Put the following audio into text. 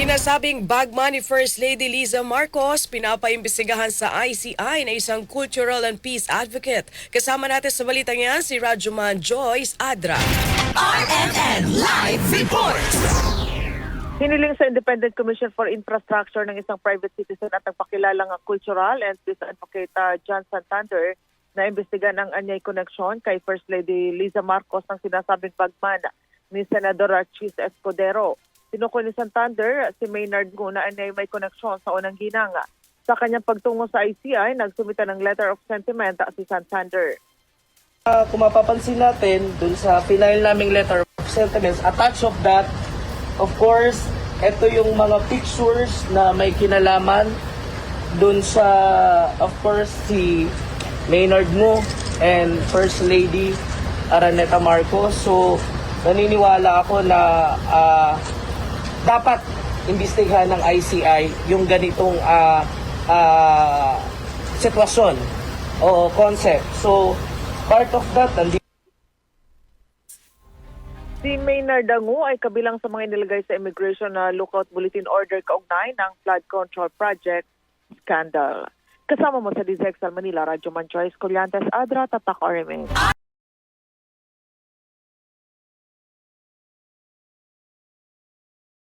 Sinasabing bagman ni First Lady Liza Marcos pinapaimbestigahan sa ICI na isang cultural and peace advocate. Kasama natin sa balitang yan si Rajuman Joyce Adra. RMN Live Report! Hiniling sa Independent Commission for Infrastructure ng isang private citizen at nagpakilalang cultural and peace advocate uh, John Santander na imbestigan ang anyay connection kay First Lady Liza Marcos ng sinasabing bagman ni Senador Chis Escudero. Tinukoy ni Santander si Maynard Ngu na may koneksyon sa unang ginang. Sa kanyang pagtungo sa ICI, nagsumita ng letter of sentiment si Santander. Uh, kung mapapansin natin, dun sa final naming letter of sentiments, attached of that, of course, ito yung mga pictures na may kinalaman dun sa, of course, si Maynard Mo and First Lady Araneta Marcos. So, naniniwala ako na ah, dapat imbestigahan ng ICI yung ganitong ah, ah, sitwasyon o concept. So, part of that, nandito Si Maynard Dangu ay kabilang sa mga inilagay sa immigration na lookout bulletin order kaugnay ng flood control project scandal. Kasama mo sa DZXL Manila, Radyo Man Joyce Colyantes, Adra, Tatak RMN.